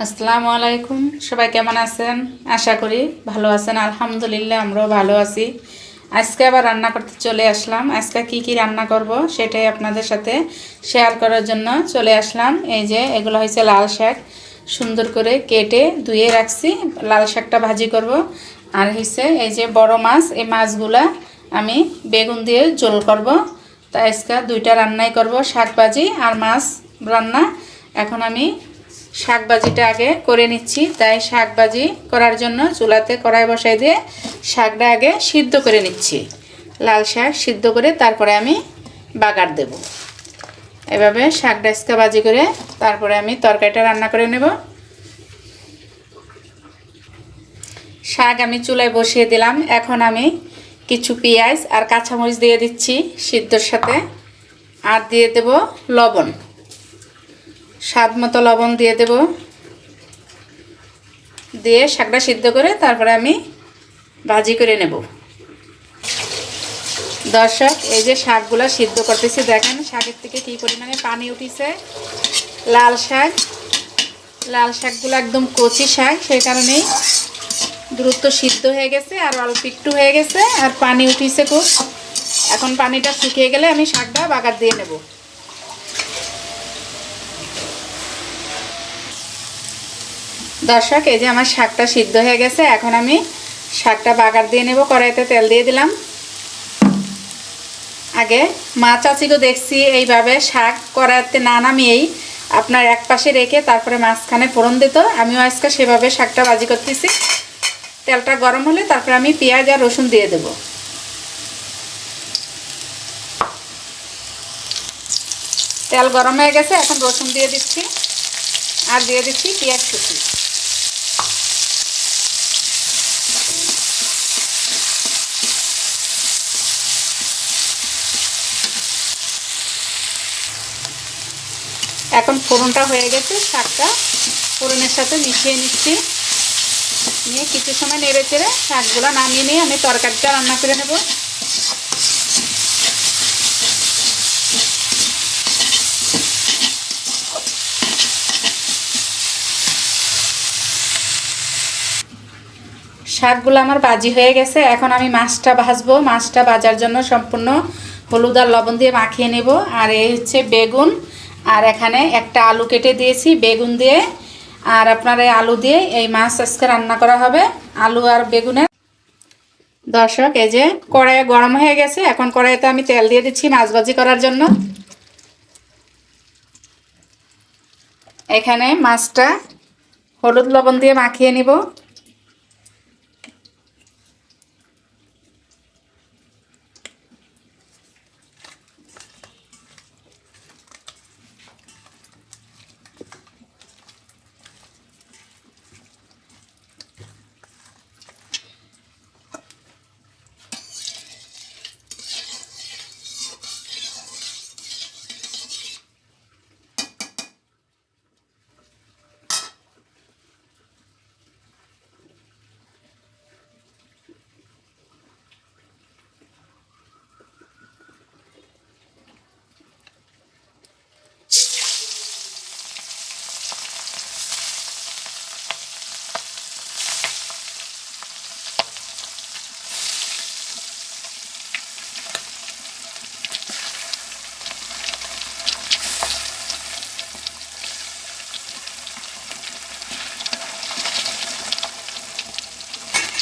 আসসালামু আলাইকুম। সবাই কেমন আছেন? আশা করি ভালো আছেন। আলহামদুলিল্লাহ, আমরাও ভালো আছি। আজকে আবার রান্না করতে চলে আসলাম। আজকে কি কি রান্না করব সেটাই আপনাদের সাথে শেয়ার করার জন্য চলে আসলাম। এই যে, এগুলো হয়েছে লাল শাক। সুন্দর করে কেটে ধুয়ে রাখছি। লাল শাকটা ভাজি করব। আর হয়েছে এই যে, বড় মাছ, এই মাছগুলা আমি বেগুন দিয়ে ঝোল করব। তা আজকে দুইটা রান্নাই করব শাক ভাজি আর মাছ রান্না। এখন আমি শাক ভাজিটা আগে করে নিচ্ছি। তাই শাক ভাজি করার জন্য চুলাতে কড়াই বসাই দিয়ে শাকটা আগে সিদ্ধ করে নিচ্ছি। লাল শাক সিদ্ধ করে তারপরে আমি বাগার দেব। এভাবে শাকটা আজকে ভাজি করে তারপরে আমি তরকারিটা রান্না করে নেব। শাক আমি চুলায় বসিয়ে দিলাম। এখন আমি কিছু পেঁয়াজ আর কাঁচামরিচ দিয়ে দিচ্ছি সিদ্ধর সাথে। আর দিয়ে দেব লবণ। স্বাদ মতো লবণ দিয়ে দেব। দিয়ে শাকটা সিদ্ধ করে তারপরে আমি ভাজি করে নেব। দর্শক, এই যে শাকগুলো সিদ্ধ করতেছি, দেখেন শাকের থেকে কী পরিমাণে পানি উঠিছে। লাল শাক, লাল শাকগুলো একদম কচি শাক, সেই কারণেই দ্রুত সিদ্ধ হয়ে গেছে আর অল্প একটু হয়ে গেছে আর পানি উঠিছে খুব। এখন পানিটা শুকিয়ে গেলে আমি শাকটা বাগার দিয়ে নেব। দর্শক, এই যে আমার শাকটা সিদ্ধ হয়ে গেছে, এখন আমি শাকটা বাগার দিয়ে নেব, কড়াইতে তেল দিয়ে দিলাম। আগে মা চাচিকেও দেখছি এইভাবে শাক কড়াইতে না নামিয়েই আপনার এক পাশে রেখে তারপরে মাঝখানে ফোড়ন দিত, আমিও আজকে সেভাবে শাকটা বাজি করতেছি। তেলটা গরম হলে তারপরে আমি পেঁয়াজ আর রসুন দিয়ে দেব। তেল গরম হয়ে গেছে, এখন রসুন দিয়ে দিচ্ছি, আর দিয়ে দিচ্ছি পেঁয়াজ কুচি। এখন ফোড়নটা হয়ে গেছে, শাকটা ফোড়নের সাথে মিশিয়ে নিচ্ছি নিয়ে কিছু সময় নেড়ে চেড়ে শাকগুলো নামিয়ে নিয়ে আমি তরকারিটা রান্না করে নেব। শাকগুলো আমার বাজি হয়ে গেছে, এখন আমি মাছটা ভাজবো। মাছটা ভাজার জন্য সম্পূর্ণ হলুদ আর লবণ দিয়ে মাখিয়ে নেব। আর এই হচ্ছে বেগুন। আর এখানে একটা আলু কেটে দিয়েছি, বেগুন দিয়ে। আর আপনার এই আলু দিয়ে এই মাছ আজকে রান্না করা হবে, আলু আর বেগুনের। দর্শক, এই যে কড়াইয়ে গরম হয়ে গেছে, এখন কড়াইতে আমি তেল দিয়ে দিচ্ছি মাছ ভাজি করার জন্য। এখানে মাছটা হলুদ লবণ দিয়ে মাখিয়ে নিব।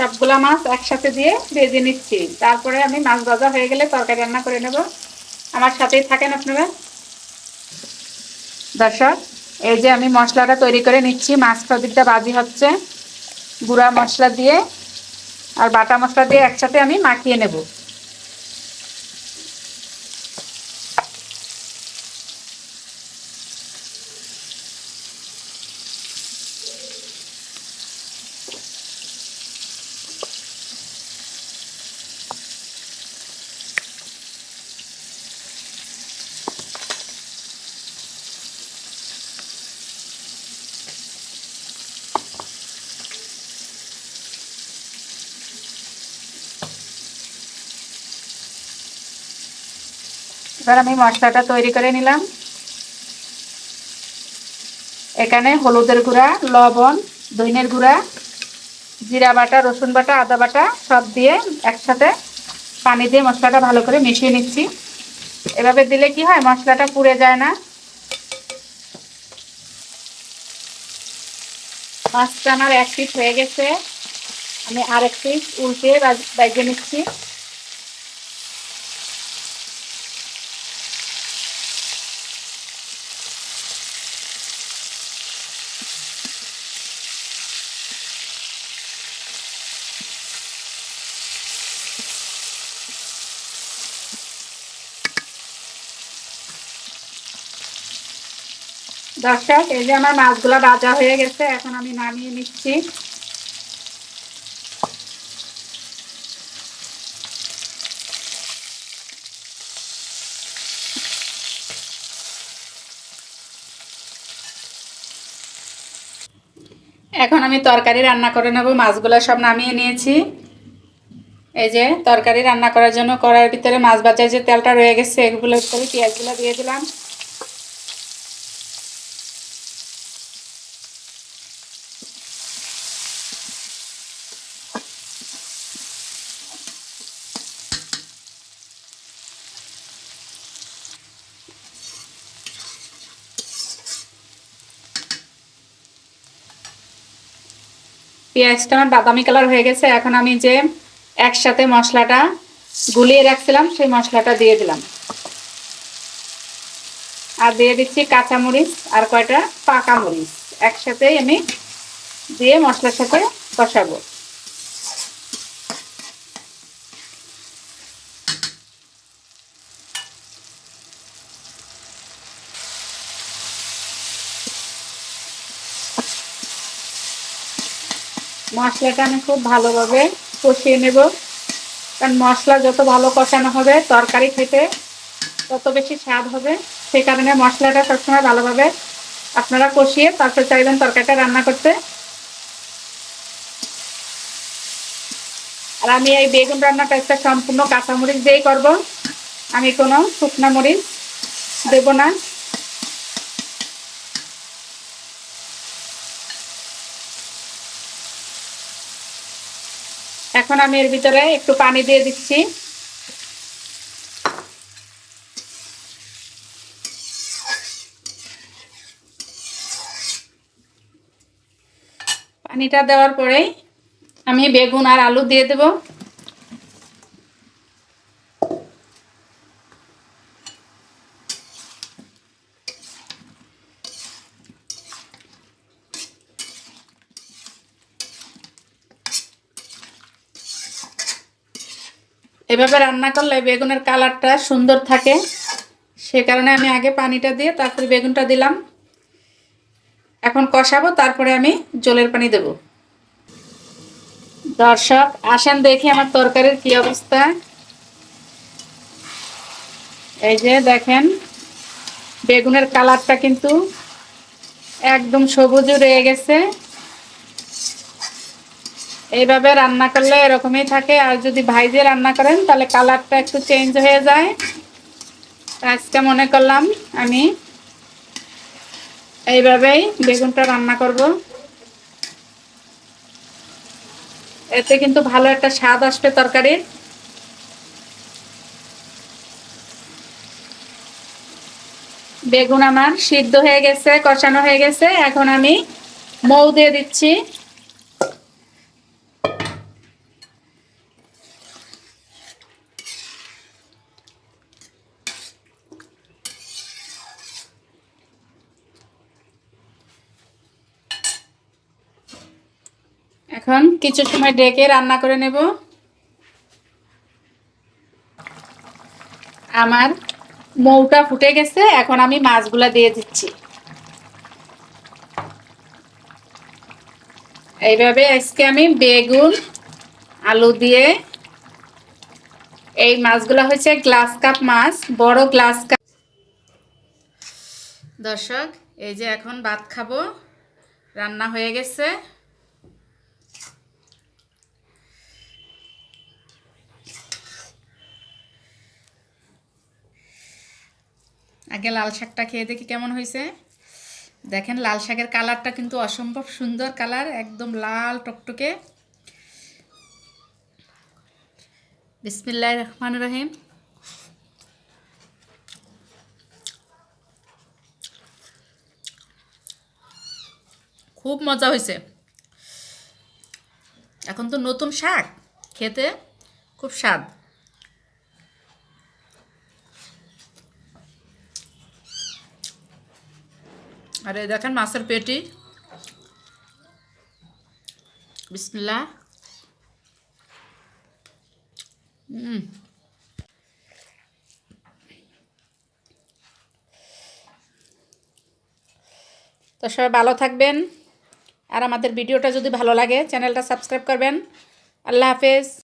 সবগুলা মাছ একসাথে দিয়ে ভেজে নিচ্ছি। তারপরে আমি মাছ ভাজা হয়ে গেলে তরকারি রান্না করে নেব। আমার সাথেই থাকেন আপনারা। দর্শক, এই যে আমি মশলাটা তৈরি করে নিচ্ছি, মাছ প্রদীপটা বাজি হচ্ছে। গুঁড়া মশলা দিয়ে আর বাটা মশলা দিয়ে একসাথে আমি মাখিয়ে নেব। এবার আমি মশলাটা তৈরি করে নিলাম। এখানে হলুদের গুঁড়া, লবণ দইনের গুঁড়া, জিরা বাটা, রসুন বাটা, আদা বাটা সব দিয়ে একসাথে পানি দিয়ে মশলাটা ভালো করে মিশিয়ে নিচ্ছি। এভাবে দিলে কি হয়, মশলাটা পুড়ে যায় না। মাছটা আমার এক পিস হয়ে গেছে। আমি আরেক পিস উল্টে বাইজে নিচ্ছি। দর্শক, এই যে আমার মাছগুলো ভাজা হয়ে গেছে, এখন আমি নামিয়ে নিচ্ছি। এখন আমি তরকারি রান্না করে নেব, মাছগুলো সব নামিয়ে নিয়েছি। এই যে তরকারি রান্না করার জন্য কড়াইয়ের ভিতরে মাছ বাজার যে তেলটা রয়ে গেছে এগুলোর ভিতরে পেঁয়াজগুলো দিয়ে দিলাম। পেঁয়াজটা আমার বাদামি কালার হয়ে গেছে। এখন আমি যে একসাথে মশলাটা গুলিয়ে রাখছিলাম, সেই মশলাটা দিয়ে দিলাম। আর দিয়ে দিচ্ছি কাঁচামরিচ আর কয়টা পাকা মরিচ। একসাথেই আমি দিয়ে মশলার সাথে কষাবো। মশলাটা আমি খুব ভালোভাবে কষিয়ে নেব। কারণ মশলা যত ভালো কষানো হবে, তরকারি খেতে তত বেশি স্বাদ হবে। সেই কারণে মশলাটা সবসময় ভালোভাবে আপনারা কষিয়ে তারপর চাইবেন তরকারিটা রান্না করতে। আর আমি এই বেগুন রান্নাটা একটা সম্পূর্ণ কাঁচামরিচ দিয়েই করব। আমি কোনো শুকনা মরিচ দেব না। এখন আমি এর ভিতরে একটু পানি দিয়ে দিচ্ছি। পানিটা দেওয়ার পরেই আমি বেগুন আর আলু দিয়ে দেব। এভাবে রান্না করলে বেগুনের কালারটা সুন্দর থাকে। সে কারণে আমি আগে পানিটা দিয়ে তারপরে বেগুনটা দিলাম। এখন কষাবো, তারপরে আমি জলের পানি দেব। দর্শক, আসেন দেখি আমার তরকারির কি অবস্থা। এই যে দেখেন, বেগুনের কালারটা কিন্তু একদম সবুজ রয়ে গেছে। এইভাবে রান্না করলে এরকমই থাকে। আর যদি ভাইজে রান্না করেন, তাহলে কালারটা একটু চেঞ্জ হয়ে যায়। আজকে মনে করলাম আমি এইভাবেই বেগুনটা রান্না করব। এতে কিন্তু ভালো একটা স্বাদ আসবে তরকারির। বেগুন আমার সিদ্ধ হয়ে গেছে, কষানো হয়ে গেছে। এখন আমি মৌ দিয়ে দিচ্ছি। এখন কিছু সময় ডেকে রান্না করে নেব। আমার মৌটা ফুটে গেছে, এখন আমি মাছগুলা দিয়ে দিচ্ছি। এইভাবে আজকে আমি বেগুন, আলু দিয়ে এই মাছগুলো হচ্ছে গ্লাস কাপ মাছ, বড় গ্লাস কাপ। দর্শক, এই যে এখন ভাত খাব, রান্না হয়ে গেছে। আগে লাল শাকটা খেয়ে দেখি কেমন হয়েছে। দেখেন, লাল শাকের কালারটা কিন্তু অসম্ভব সুন্দর কালার, একদম লাল টকটকে। বিসমিল্লাহ রহমান রহিম। খুব মজা হয়েছে। এখন তো নতুন শাক, খেতে খুব স্বাদ। আর এই দেখেন মাছের পেটি। বিসমিল্লা তো সবাই ভালো থাকবেন। আর আমাদের ভিডিওটা যদি ভালো লাগে, চ্যানেলটা সাবস্ক্রাইব করবেন। আল্লাহ হাফেজ।